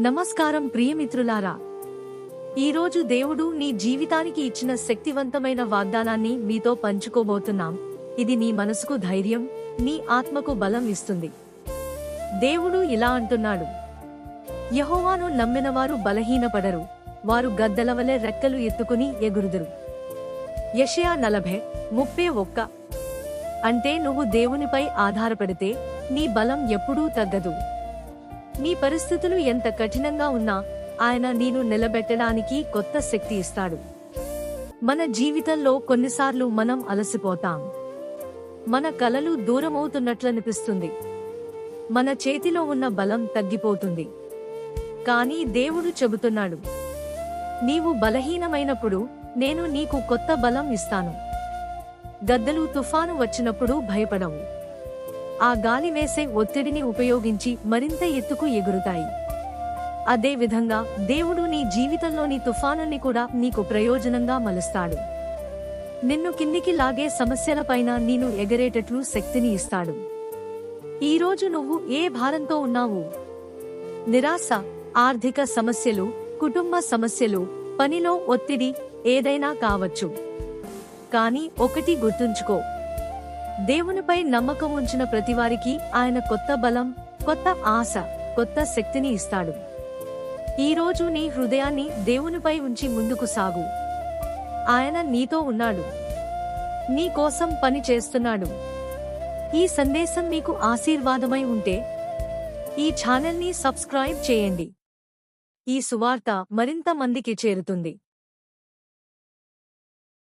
నమస్కారం ప్రియమిత్రులారా. ఈరోజు దేవుడు నీ జీవితానికి ఇచ్చిన శక్తివంతమైన వాగ్దానాన్ని మీతో పంచుకోబోతున్నాం. ఇది నీ మనసుకు ధైర్యం నీ ఆత్మకు బలం ఇస్తుంది. దేవుడు ఇలా అంటున్నాడు. యహోవాను నమ్మినవారు బలహీనపడరు వారు గద్దల వలె రెక్కలు ఎత్తుకుని ఎగురుదురు. యషయా నలభై ముప్పై ఒక్క. అంటే నువ్వు దేవునిపై ఆధారపడితే నీ బలం ఎప్పుడూ తగ్గదు. నీ పరిస్థితులు ఎంత కఠినంగా ఉన్నా ఆయన నేను నిలబెట్టడానికి కొత్త శక్తి ఇస్తాడు. మన జీవితంలో కొన్నిసార్లు మనం అలసిపోతాం. మన కలలు దూరమవుతున్నట్లనిపిస్తుంది. మన చేతిలో ఉన్న బలం తగ్గిపోతుంది. కానీ దేవుడు చెబుతున్నాడు నీవు బలహీనమైనప్పుడు నేను నీకు కొత్త బలం ఇస్తాను. గద్దలు తుఫాను వచ్చినప్పుడు భయపడవు. ఆ గాలి వేసే ఒత్తిడిని ఉపయోగించి మరింత ఎత్తుకు ఎగురుతాయి. అదే విధంగా దేవుడు నీ జీవితంలోని తుఫానుని కూడా నీకు ప్రయోజనంగా మలుస్తాడు. నిన్ను కిందికి లాగే సమస్యలపైన నేను ఎగరేటట్లు శక్తిని ఇస్తాడు. ఈరోజు నువ్వు ఏ భారంతో ఉన్నావు? నిరాశ ఆర్థిక సమస్యలు కుటుంబ సమస్యలు పనిలో ఒత్తిడి ఏదైనా కావచ్చు. కానీ ఒకటి గుర్తుంచుకో దేవునిపై నమ్మకం ఉంచిన ప్రతివారికి ఆయన కొత్త బలం కొత్త ఆశ కొత్త శక్తిని ఇస్తాడు. ఈ రోజు నీ హృదయాన్ని దేవునిపై ఉంచి ముందుకు సాగు. ఆయన నీతో ఉన్నాడు. నీ కోసం పని చేస్తున్నాడు. ఈ సందేశం మీకు ఆశీర్వాదమై ఉంటే ఈ ఛానల్ని సబ్స్క్రైబ్ చేయండి. ఈ సువార్త మరింత మందికి చేరుతుంది.